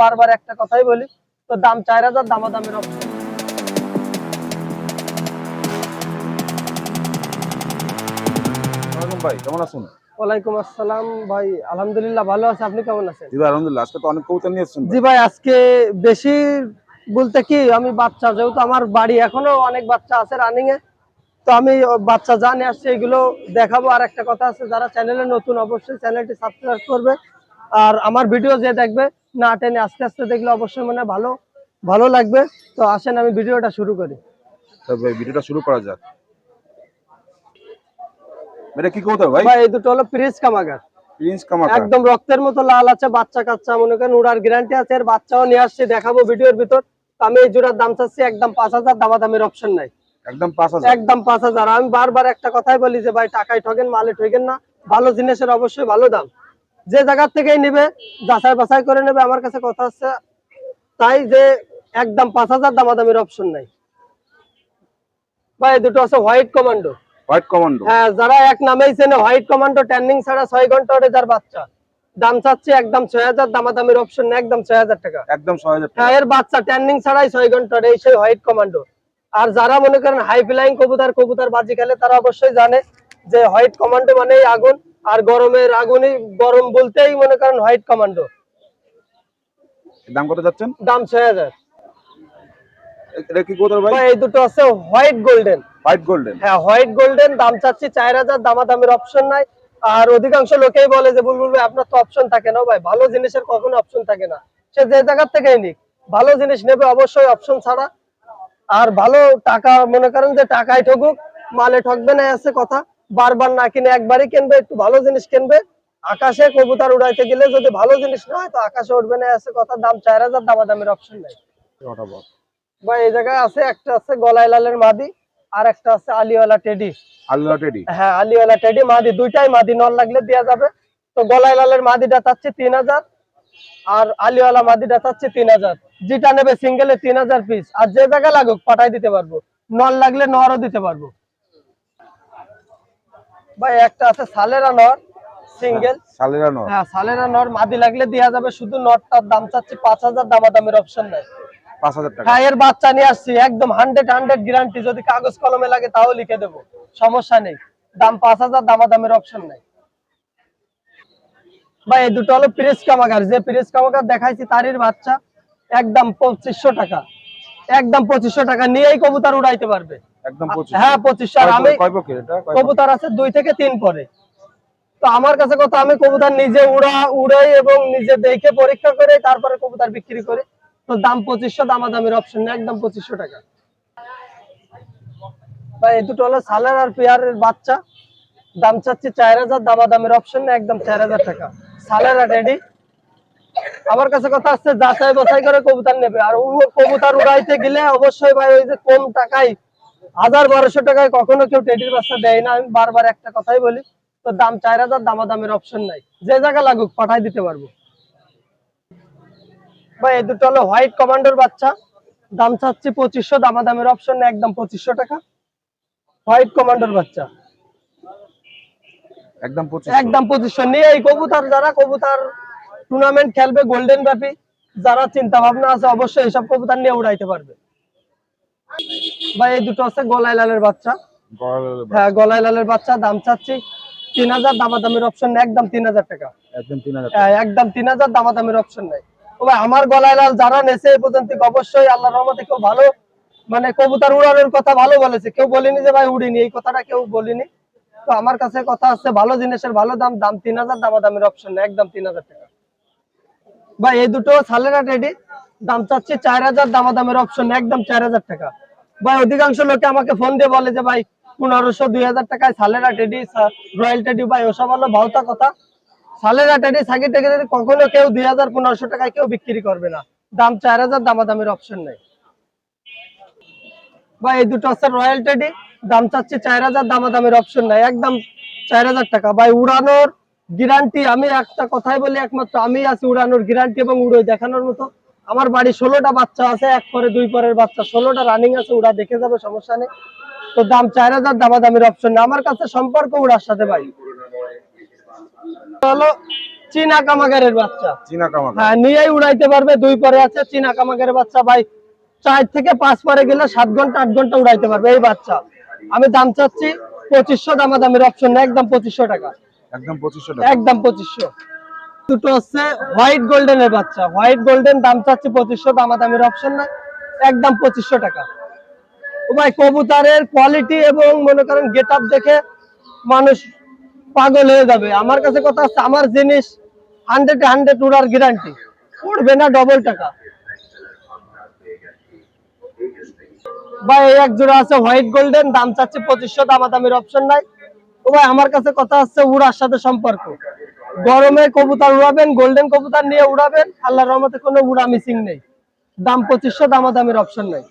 বারবার একটা কথাই বলি তো দাম চার হাজার দামাদামের অপশন ভাই কেমন আছেন? ওয়ালাইকুম আসসালাম ভাই আলহামদুলিল্লাহ ভালো আছে আপনি কেমন আছেন? জি ভাই আলহামদুলিল্লাহ আজকে তো অনেক কবুতর নিয়ে এসেছেন জি ভাই আজকে বেশি বলতে কি আমি বাচ্চা যেহেতু আমার বাড়ি এখনও অনেক বাচ্চা আছে রানিং এ তো আমি বাচ্চা জানে আসছে এগুলো দেখাবো। আর একটা কথা আছে যারা চ্যানেলে নতুন অবশ্যই চ্যানেলটি সাবস্ক্রাইব করবে। আর আমার ভিডিও যে দেখবে না টেনে আস্তে আস্তে দেখলে অবশ্যই মানে ভালো ভালো লাগবে। তো আসেন আমি ভিডিওটা শুরু করি। তো ভাই ভিডিওটা শুরু করা যাক। এটা কি কবুতর ভাই? ভাই এই দুটো হলো প্রিন্স কামাগার প্রিন্স কামাকা একদম রক্তের মতো লাল আছে বাচ্চা কাচ্চা মনে করেন উড়ার গ্যারান্টি আছে এর বাচ্চাও নিয়ে আসছে দেখাবো ভিডিওর ভিতর। আমি এই জোড়ার দাম চাচ্ছি একদম পাঁচ হাজার দামাদামির অপশন নাই। একদম পাঁচ হাজার। একদম পাঁচ হাজার। আমি বারবার একটা কথাই বলি যে ভাই টাকায় ঠকেন মালে ঠকেন না। ভালো জিনিসের অবশ্যই ভালো দাম। যে জায়গার থেকেই নিবে যাচাই বাছাই করে নেবে আমার কাছে কথা হচ্ছে তাই যে একদম পাঁচ হাজার দামাদামির অপশন নাই। ভাই দুটো আছে হোয়াইট কমান্ডো হোয়াইট কমান্ডো হ্যাঁ যারা এক নামেই চেনে হোয়াইট কমান্ডো ছাড়া ছয় ঘণ্টা যার বাচ্চা। দাম চাচ্ছি একদম ছয় হাজার দামাদামির অপশন না একদম ছয় হাজার টাকা। একদম ছয় হাজার হ্যাঁ এর বাচ্চা ট্যান্ডিং ছাড়াই ছয় ঘণ্টার এই সেই হোয়াইট কমান্ডো আর যারা মনে করেন হাই ফ্লাইং কবুতর কবুতর বাজি খেলে তারা অবশ্যই জানে যে হোয়াইট কমান্ডো মানেই আগুন। আর গরমের আগুনই গরম বলতেই মনে করেন হোয়াইট কমান্ডো। দাম কত যাচ্ছেন? দাম ছয় হাজার। এটা কি ভাই? এই দুটো আছে হোয়াইট গোল্ডেন। White golden? হ্যাঁ হোয়াইট গোল্ডেন দাম চাচ্ছি চার হাজার দামাদামের অপশন নাই। আর অধিকাংশ লোকেই বলে যে বুলবুল ভাই আপনার তো অপশন থাকে না ভাই। ভালো জিনিসের কখনো অপশন থাকে না। সে যে জায়গার থেকেই নিক। ভালো জিনিস নেবে অবশ্যই অপশন ছাড়া। আর ভালো টাকা মনে করেন যে টাকায় ঠকুক মালে ঠকবে না আছে কথা। বারবার না কিনে একবারই কিনবে একটু ভালো জিনিস কিনবে। আকাশে কবুতর উড়াইতে গেলে যদি ভালো জিনিস না হয় তো আকাশে উঠবে না আছে কথা দাম চার হাজার দামাদামের অপশন নাই। বা এই জায়গায় আছে একটা আছে গলায় লালের মাদি আর একটা আছে আলিওয়ালা টেডি। আল্লাহ টেডি? হ্যাঁ আলিওয়ালা টেডি মাদি দুইটাই মাদি নল লাগলে দেওয়া যাবে। তো গলায় লালের মাদিটা চাচ্ছে তিন হাজার আর আলিওয়ালা মাদিটা চাচ্ছে তিন হাজার। যেটা নেবে সিঙ্গেলে তিন হাজার পিস আর যে জায়গায় লাগুক পাঠাই দিতে পারব। নল লাগলে নরও দিতে পারব। ভাই একটা আছে সালেরা নর সিঙ্গেল সালেরা নয় হ্যাঁ সালেরা নর মাদি লাগলে দেওয়া যাবে শুধু নটটার দাম চাচ্ছে পাঁচ হাজার দামাদামের অপশন নাই। পাঁচ হাজার টাকা। হ্যাঁ এর বাচ্চা নিয়ে আসছি একদম হান্ড্রেড হান্ড্রেড গ্যারান্টি যদি কাগজ কলমে লাগে তাও লিখে দেবো সমস্যা নেই। দাম পাঁচ হাজার দামাদামের অপশন নাই। বা এই দুটো হলো প্রেস কামাগার যে প্রেস কামাগার দেখাইছি তারই বাচ্চা একদম পঁচিশশো টাকা। একদম পঁচিশশো টাকা নিয়েই কবুতর উড়াইতে পারবে। একদম হ্যাঁ পঁচিশশো আর আমি কবুতর আছে দুই থেকে তিন পরে। তো আমার কাছে কথা আমি কবুতর নিজে উড়া উড়াই এবং নিজে দেখে পরীক্ষা করে তারপরে কবুতর বিক্রি করি। তো দাম পঁচিশশো দামাদামির অপশন নেই একদম পঁচিশশো টাকা। বা এই দুটো হলো সালের আর পেয়ারের বাচ্চা। দাম চাচ্ছি চার হাজার দামাদামের অপশন নেই একদম চার হাজার টাকা। সালের আর রেডি আমার কাছে কথা আছে যাচাই বাছাই করে কবুতর নেবে। আর কবুতর উড়াইতে গেলে অবশ্যই ভাই ওই যে কম টাকায় হাজার বারোশো টাকায় কখনো কেউ টেডির বাচ্চা দেয় না। আমি বারবার একটা কথাই বলি তো দাম চার হাজার দামাদামের অপশন নাই। যে জায়গা লাগুক পাঠাই দিতে পারব। ভাই এই দুটো হলো হোয়াইট কমান্ডোর বাচ্চা। দাম চাচ্ছি পঁচিশশো দামাদামের অপশন নেই একদম পঁচিশশো টাকা। হোয়াইট কমান্ডোর বাচ্চা। একদম পঁচিশ একদম পজিশন নিয়ে এই কবুতর যারা কবুতর টুর্নামেন্ট খেলবে গোল্ডেন ব্যাপী যারা চিন্তা ভাবনা আছে অবশ্যই এইসব কবুতর নিয়ে উড়াইতে পারবে। ভাই এই দুটো আছে গলায় লালের বাচ্চা। হ্যাঁ গলায় লালের বাচ্চা দাম চাচ্ছি তিন হাজার দামাদামের অপশন নেই একদম তিন হাজার টাকা। একদম তিন হাজার হ্যাঁ, একদম তিন হাজার দামাদামের অপশন নেই। আমার গলায় লাল যারা নেছে পর্যন্ত অবশ্যই আল্লাহ রহমতে কেউ ভালো মানে কবুতর উড়ানোর কথা ভালো বলেছে। কেউ বলিনি যে ভাই উড়িনি এই কথাটা কেউ বলিনি। তো আমার কাছে কথা আছে ভালো জিনিসের ভালো দাম দাম তিন হাজার দামাদামের অপশন নেই একদম তিন হাজার টাকা। ভাই এই দুটো সালেরা রেডি দাম চাচ্ছি চার হাজার দামাদামের অপশন একদম চার হাজার টাকা। ভাই, অধিকাংশ লোকে আমাকে ফোন দিয়ে বলে যে, ভাই, পনেরোশো দুই হাজার টাকায় সালেরা টেডি রয়্যাল টেডি ভাই, ওসব হলো ভাওতা কথা। সালেরা টেডি সাকি টেডি কখনো কেউ দুই হাজার পনেরোশো টাকায় কেউ বিক্রি করবে না। দাম চার হাজার দামাদামের অপশন নেই। বা এই দুটো আছে রয়্যাল টেডি দাম চাচ্ছি চার হাজার দামাদামের অপশন নাই। একদম চার হাজার টাকা। ভাই, উড়ানোর গ্যারান্টি আমি একটা কথাই বলি একমাত্র আমি আছি উড়ানোর গ্যারান্টি এবং উড়োই দেখানোর মতো। আমার বাড়ি ষোলোটা বাচ্চা আছে এক পরে দুই পরের বাচ্চা। ষোলোটা রানিং আছে উড়া দেখে যাবে সমস্যা নেই। তো দাম চার হাজার দামাদামের অপশন নেই। আমার কাছে সম্পর্ক উড়ার সাথে ভাই। হলো চীনা কামাগারের বাচ্চা। চীনা কামাকা হ্যাঁ নিয়েই উড়াইতে পারবে দুই পরে আছে চীনা কামাগারের বাচ্চা। ভাই চার থেকে পাঁচ পরে গেলে সাত ঘণ্টা আট ঘণ্টা উড়াইতে পারবে এই বাচ্চা। আমি দাম চাচ্ছি পঁচিশশো দামাদামির অপশন নেই একদম পঁচিশশো টাকা। একদম পঁচিশশো টাকা। একদম পঁচিশশো। দুটো হচ্ছে হোয়াইট গোল্ডেনের বাচ্চা। হোয়াইট গোল্ডেন দাম চাচ্ছি পঁচিশশো দামা দামের অপশন নাই। একদম পঁচিশশো টাকা। ও ভাই, কবুতরের কোয়ালিটি এবং মনে করেন গেট আপ দেখে মানুষ পাগল হয়ে যাবে। আমার কাছে কথা হচ্ছে, আমার জিনিস হান্ড্রেড হান্ড্রেড উড়ার গ্যারান্টি উড়বে না ডবল টাকা। ভাই এক জোড়া আছে হোয়াইট গোল্ডেন, দাম চাচ্ছে পঁচিশশো, দামাদামির অপশন নাই। ও ভাই, আমার কাছে কথা হচ্ছে উড়ার সাথে সম্পর্ক। গরমে কবুতর উড়াবেন গোল্ডেন কবুতর নিয়ে উড়াবেন, আল্লাহর রহমতে কোনো উড়া মিসিং নেই। দাম পঁচিশশো, দামাদামির অপশন নাই।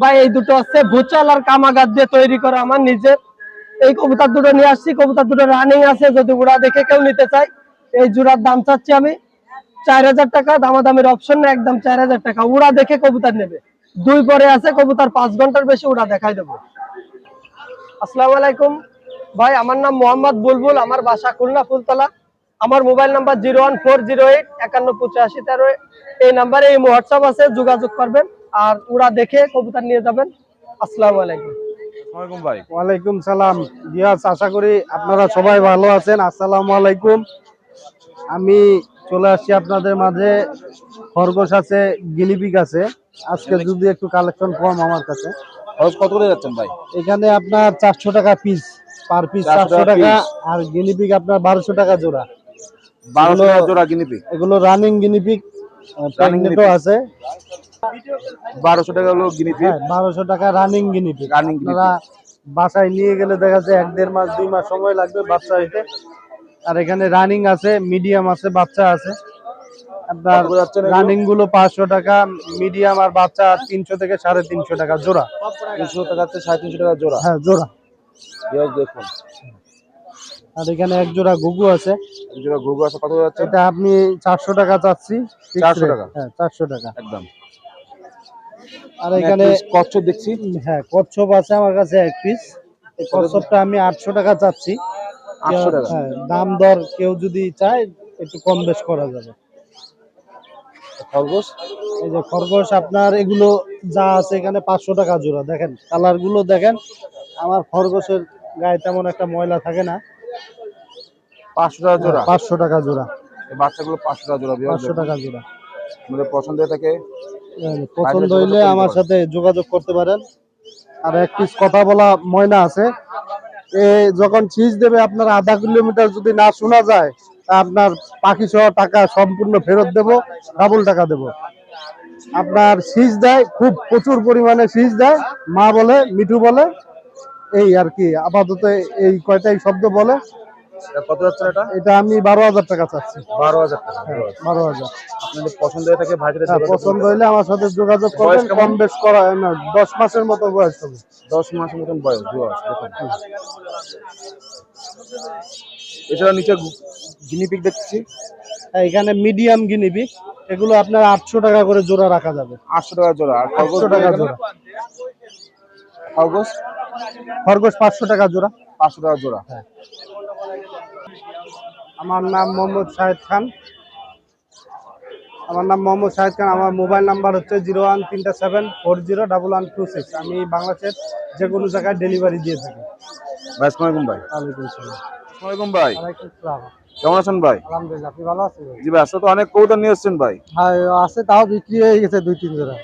ভাই, এই দুটো হচ্ছে ভুচাল আর কামাগার দিয়ে তৈরি করা আমার নিজের। এই কবুতর দুটো নিয়ে আসছি, কবুতর দুটো রানিং আছে, যদি উড়া দেখে কেউ নিতে চায়, এই জোড়ার দাম চাচ্ছি আমি। চার হাজার টাকা, দামাদামির অপশন না একদম চার হাজার টাকা। উড়া দেখে কবুতর নেবে। দুই পরে আছে, কবুতর পাঁচ ঘণ্টার বেশি উড়া দেখাই দেবো। আসসালামু আলাইকুম। ভাই আমার নাম মোহাম্মদ বুলবুল আমার বাসা খুলনা ফুলতলা। আমার mobile number zero one four zero eight একান্ন পঁচাশি তেরো। এই নাম্বারে এই হোয়াটসঅ্যাপ আছে যোগাযোগ করবেন আর উড়া দেখে কবুতর নিয়ে যাবেন। আসসালামু আলাইকুম। ওয়ালাইকুম সালাম। আশা করি আপনারা সবাই ভালো আছেন। আসসালামু আলাইকুম। আমি চলে আসছি আপনাদের মাঝে। খরগোশ আছে গিলিপিক আছে। আজকে যদি একটু কালেকশন কম আমার কাছে। খরচ কত করে যাচ্ছেন ভাই? এখানে আপনার চারশো টাকা পিস পার পিস 400 চারশো টাকা আর গিনিপিক আপনার বারোশো টাকা জোড়া। বারোশো টাকা জোড়া গিনিপি এগুলো রানিং গিনিপিক প্রেগনেন্টও আছে। বারোশো টাকা হলো গিনিপি হ্যাঁ বারোশো টাকা রানিং গিনিপিক guinea আপনারা বাসায় নিয়ে গেলে দেখা যাচ্ছে এক দেড় মাস দুই মাস সময় লাগবে বাচ্চা হইতে। আর এখানে রানিং আছে মিডিয়াম আছে বাচ্চা আছে। আপনার? রানিংগুলো পাঁচশো টাকা মিডিয়াম আর বাচ্চা তিনশো থেকে সাড়ে তিনশো টাকা জোড়া। তিনশো টাকা সাড়ে তিনশো টাকা জোড়া। হ্যাঁ জোড়া। পেঁয়াজ দেখুন। আর এখানে এক জোড়া গুগু আছে। এই জোড়া ঘুঘু আছে কত যাচ্ছে? এটা আপনি চারশো টাকা চাচ্ছি 400 টাকা? হ্যাঁ চারশো টাকা। একদম। আর এখানে কচ্ছপ দেখছি। হ্যাঁ কচ্ছপ আছে আমার কাছে এক পিস এই কচ্ছপটা আমি আটশো টাকা চাচ্ছি। 800 টাকা? হ্যাঁ দাম দর কেউ যদি চায় একটু কম বেশ করা যাবে। খরগোশ। এই যে খরগোশ আপনার এগুলো যা আছে এখানে পাঁচশো টাকা জোড়া। দেখেন কালারগুলো দেখেন। আমার খরগোশের গায়ে তেমন একটা ময়লা থাকে না। পাঁচশো টাকা জোড়া? পাঁচশো টাকা জোড়া। এই বাচ্চাগুলো পাঁচশো টাকা জোড়া পাঁচশো টাকা জোড়া। আমাদের পছন্দ থাকে পছন্দ হইলে আমার সাথে যোগাযোগ করতে পারেন। আর এক পিস কথা বলা ময়না আছে। এ যখন সিজ দেবে আপনার আধা কিলোমিটার যদি না শোনা যায় আপনার পাখি সহ টাকা সম্পূর্ণ ফেরত দেব ডাবল টাকা দেব। আপনার সিজ দেয় খুব প্রচুর পরিমাণে সিজ দেয় মা বলে মিঠু বলে এই আর কি আপাতত এই কয়টাই শব্দ বলে। এটা কত যাচ্ছে এটা? এটা আমি বারো হাজার টাকা চাচ্ছি। বারো হাজার টাকা বারো হাজার। আপনাদের পছন্দ হয়ে থাকে পছন্দ আমার সাথে যোগাযোগ করবেন কম বেশ করা না দশ মাসের মতো বয়স হবে। দশ মাসের মতন বয়স এছাড়া নিচে গিনিপিক দেখছি। এখানে মিডিয়াম গিনিবি এগুলো আপনার আটশো টাকা করে জোড়া রাখা যাবে। আটশো টাকা জোড়া। আটশো টাকা জোড়া। খরগোশ? খরগোশ পাঁচশো টাকা জোড়া। পাঁচশো টাকা জোড়া। হ্যাঁ। আমার নাম মোহাম্মদ শাহেদ খান। আমার নাম মোহাম্মদ শাহেদ খান। আমার মোবাইল নাম্বার হচ্ছে জিরো ওয়ান তিনটা seven four zero double one two six. আমি বাংলাদেশের যে কোনো জায়গায় ডেলিভারি দিয়ে থাকি। ভাই আসসালামাইকুম ভাই। ওয়ালাইকুম আসসালাম। আসসালামাইকুম ভাই। ওয়ালাইকুম আসসালাম। কেমন আছেন ভাই? আলহামদুলিল্লাহ আপনি ভালো আছেন জি ভাই আসলে তো অনেক কবুতর নিয়ে এসছেন ভাই। হ্যাঁ আছে তাও বিক্রি হয়ে গেছে দুই তিন জোড়া।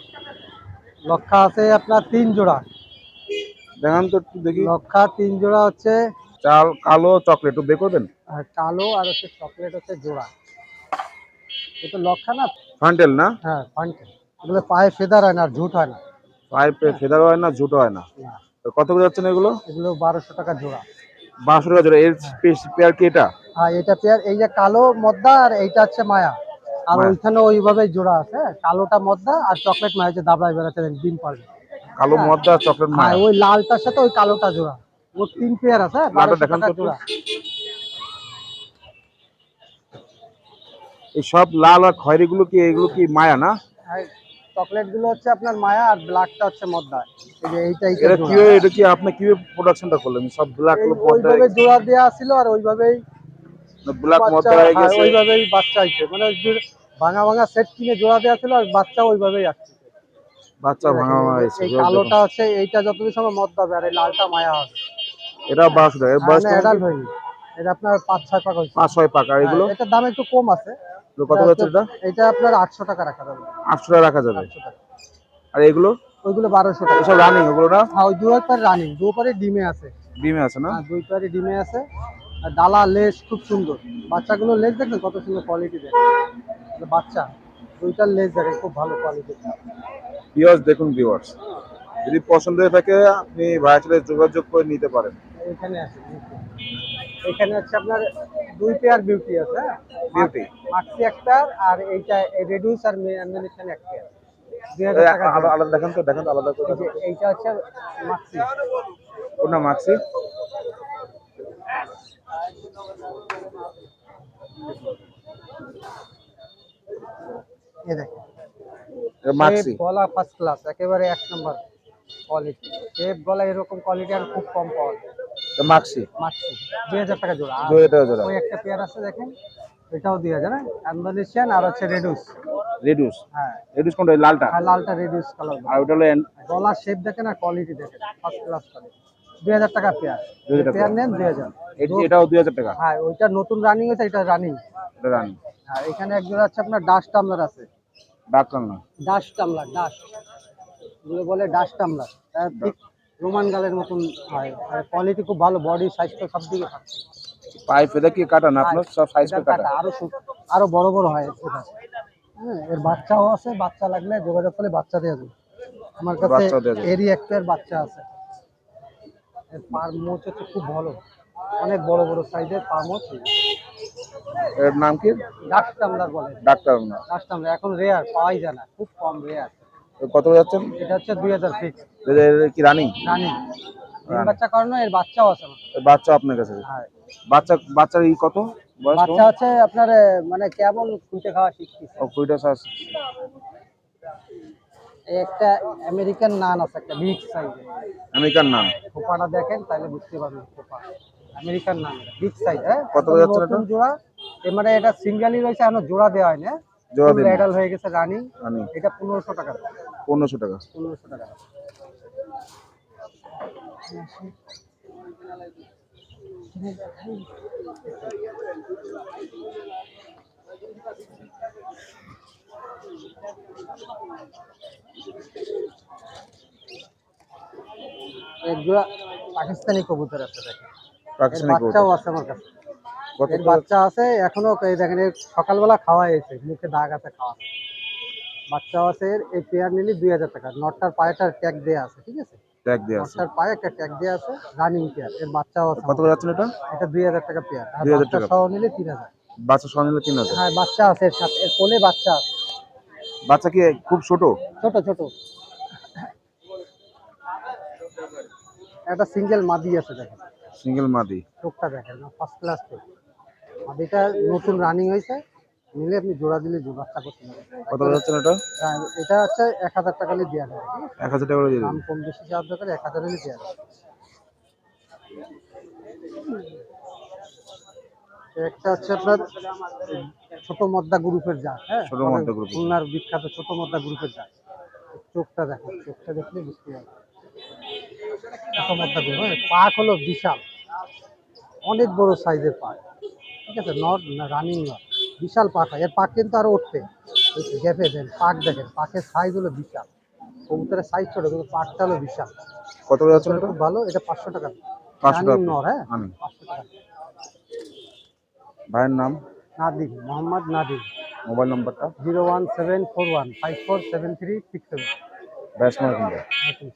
লক্ষা আছে আপনার তিন জোড়া। দেখান তো একটু দেখি। লক্ষা তিন জোড়া হচ্ছে চাল কালো চকলেট বের করবেন আর কালো আর হচ্ছে চকলেট হচ্ছে জোড়া। এটা লক্ষা না? ফান্টেল না? হ্যাঁ ফান্টে এগুলো পায়ে ফেদার হয় না আর ঝুট হয় না। পাইপ ফেদার হয় না ঝুটো হয় না। না, কত করে যাচ্ছেন এগুলো? এগুলো বারোশো টাকা জোড়া। বারোশো টাকা জোড়া। এর পেয়ার কি এটা? আর এটা পেয়ার এই যে কালো মদ্দা আর এইটা হচ্ছে মায়া। আর ওইখানে ওইভাবে জোড়া আছে হ্যাঁ? কালোটা মদ্দা আর চকলেট মায়া যে দাবড়ায় বেড়াতে ডিম পারবে কালো মদ্দা চকলেট হ্যাঁ মায়া ওই লালটার সাথে ওই কালোটা জোড়া। ও তিন পেয়ার আছে হ্যাঁ, লালটা 1200 দেখান তো জোড়া। এই সব লাল আর খয়েরি গুলো কি এগুলো কি মায়া না? চকলেটগুলো হচ্ছে আপনার মায়া আর ব্ল্যাকটা হচ্ছে মদ্দা। এই যে এই এটা কীভাবে এটা কি আপনি কীভাবে প্রোডাকশনটা করলেন? সব ব্ল্যাকগুলো ওইভাবে জোড়া দেওয়া ছিল আর ওইভাবেই ব্ল্যাক হয়ে হ্যাঁ, গেছে। ওইভাবেই বাচ্চা হয়েছে মানে ভাঙা ভাঙা সেট কিনে জোড়া দেওয়া ছিল আর বাচ্চা ওইভাবেই আসছে। বাচ্চা ভাঙা ভাঙা এই কালোটা হচ্ছে এইটা যতদিন সময় মদ হবে আর এই লালটা মায়া এটা টাকা এর বয়স কেমন? অ্যাডাল্ট এটা আপনার পাঁচ ছয় পাক হয়েছে। পাঁচ ছয় পাকা। আর এগুলো? হ্যাঁ, এটার দাম একটু কম আছে। কত যাচ্ছে এটা? এটা আপনার আটশো টাকা রাখা যাবে। আটশো টাকা রাখা যাবে। আর এগুলো? ওইগুলো বারোশো টাকা। এসব রানিং ওগুলো না? হ্যাঁ ওই দুই পারে রানিং দু পারে ডিমে আছে। ডিমে আছে না? হ্যাঁ দুই পারে ডিমে আছে। আর ডালা লেস খুব সুন্দর। বাচ্চাগুলো লেস দেখবেন কত সুন্দর কোয়ালিটি দেখে এটা বাচ্চা দুইটার লেস দেখেন খুব ভালো কোয়ালিটি ভিউয়ার্স দেখুন ভিউয়ার্স যদি পছন্দ হয়ে থাকে আপনি ভাইয়ের সাথে যোগাযোগ করে নিতে পারেন। এখানে আছে এখানে হচ্ছে আপনার দুই পেয়ার বিউটি আছে বিউটি মাক্সি একটা আর এইটা রেডিউস আর অ্যামিনেশন এক পেয়ার দুই হাজার টাকা আলাদা আলাদা দেখেন তো দেখেন আলাদা করে এইটা হচ্ছে মাক্সি ওর নাম মাক্সি এই দেখেন। মাক্সি গলা ফার্স্ট ক্লাস একেবারে এক নম্বর কোয়ালিটি শেপ গলা এরকম কোয়ালিটি আর খুব কম পাওয়া যায়। এটা মাক্সি মাক্সি দুই হাজার টাকা জোড়া। টাকা ওই একটা পেয়ার আছে দেখেন এটাও দুই হাজার হ্যাঁ? আর হচ্ছে রেডিউস রেডিউস হ্যাঁ। রেডিউস কোনটা? লালটা? আর লালটা রেডিউস কালার আর ওটা হলো গলার শেপ দেখেন আর কোয়ালিটি দেখেন ফার্স্ট ক্লাস কোয়ালিটি দুই হাজার টাকা পেয়ার। 2000 টাকা। পেয়ার নেন দুই হাজার। এটি- এটাও দুই হাজার টাকা? হ্যাঁ ওইটা নতুন রানিং হয়েছে এটা রানিং এটা রানি আর এখানে এক জোড়া আছে আপনার ডাস্ট টামলার আছে। ডাক্তার না ডাস্ট টামলার ডাস্ট এগুলো বলে ডাস্ট টামলার ঠিক রোমান গালের মতন হয়। আর কোয়ালিটি খুব ভালো বডি সাইজ তো সব দিকে থাকছে পাইপ এটা কি কাটা না আপনার সব সাইজ কাটা। আরও আরও বড় বড় হয় এটা। হ্যাঁ এর বাচ্চাও আছে বাচ্চা লাগলে যোগাযোগ করলে বাচ্চা দিয়ে দেবো আমার কাছে এরই একটার বাচ্চা আছে। পার মোচ হচ্ছে খুব ভালো। অনেক বড় বড় সাইজের পার মোচ। এর নাম কি? ডাস্ট টামলার বলে। ডাস্ট টামলার এখন রেয়ার পাওয়াই যায় না খুব কম রেয়ার কত যাচ্ছেন? এটা হচ্ছে দুই হাজার ফিক্স কি রানিং? রানি। বাচ্চা করানো এর বাচ্চাও আছে বাচ্চা আপনার কাছে? হ্যাঁ। বাচ্চা বাচ্চার ই কত? বয়স বাচ্চা হচ্ছে আপনার মানে কেবল খুঁটে খাওয়া শিখতেছে। ও সাইজ এই একটা আমেরিকান নান আছে একটা বিগ সাইজের। আমেরিকান নাম খোপাটা দেখেন তাহলে বুঝতে পারবেন খোপা। আমেরিকান নান বিগ সাইজ হ্যাঁ? কত যাচ্ছে নতুন জোড়া। এ মানে এটা সিঙ্গেলই রয়েছে এখনও জোড়া দেওয়া হয়নি হ্যাঁ? জোড়া ফুল দেননি। রেডাল হয়ে গেছে রানিং। এটা পনেরোশো টাকা। পনেরোশো টাকা। পনেরোশো টাকা। এক জোড়া পাকিস্তানি কবুতর আছে দেখেন। পাকিস্তানি বাচ্চাও আছে আমার কাছে। এর বাচ্চা আছে এখনও এই দেখেন সকালবেলা খাওয়া হয়েছে মুখে দাগ আছে খাওয়া বাচ্চাও আছে এই পেয়ার নিলে দুই হাজার টাকা। নটটার পায়েটার ট্যাগ দেওয়া আছে ঠিক আছে? ট্যাগ দিয়ে আছে। নটটার পায়ে একটা ট্যাগ আছে রানিং পেয়ার এর বাচ্চাও আছে কত করে এটা? এটা দুই হাজার টাকা পেয়ার 2000 বাচ্চা টাকা। সহ নিলে তিন হাজার। বাচ্চা সহ নিলে তিন হাজার। হ্যাঁ বাচ্চা আছে এর সাথে এর কোলে বাচ্চা আছে। বাচ্চা কি খুব ছোট? ছোট ছোট। একটা সিঙ্গেল মাদি আছে দেখেন। সিঙ্গেল মাদি। চোখটা দেখেন ফার্স্ট ক্লাস মাদিটা নতুন রানিং হয়েছে নিলে আপনি জোড়া দিলে জো- বাচ্চা করতে পারবেন। কত যাচ্ছেন এটা? আর এটা হচ্ছে এক হাজার টাকা হলে দেওয়া যাবে? এক হাজার টাকা দিয়ে দাম কম বেশি চার্জ করে এক হাজার হলে দেওয়া যাবে। একটা হচ্ছে আপনার ছোট মদ্দা গ্রুপের জাত হ্যাঁ? ছোট মদ্দা গ্রুপের। খুলনার বিখ্যাত ছোট মদ্দা গ্রুপের জাত। চোখটা দেখো চোখটা দেখলে বুঝতে পারবে। ছোট মদ্দা গ্রুপ হ্যাঁ? পাক হলো বিশাল। অনেক বড় সাইজের পাক। ঠিক আছে নট রানিং নট বিশাল পাক হয়। এর পাক কিন্তু আরও উঠবে। গ্যাপে দেন পাক দেখেন পাকের সাইজ হলো বিশাল। কবুতরের সাইজ ছোট কিন্তু পাকটা হলো বিশাল। কত খুব ভালো এটা পাঁচশো টাকা। রানিং নর হ্যাঁ? পাঁচশো টাকা। ভাইয়ের নাম নাদিম মোহাম্মদ নাদিম মোবাইল নাম্বারটা zero one seven four one five four seven three six seven ব্যাস মার্কিং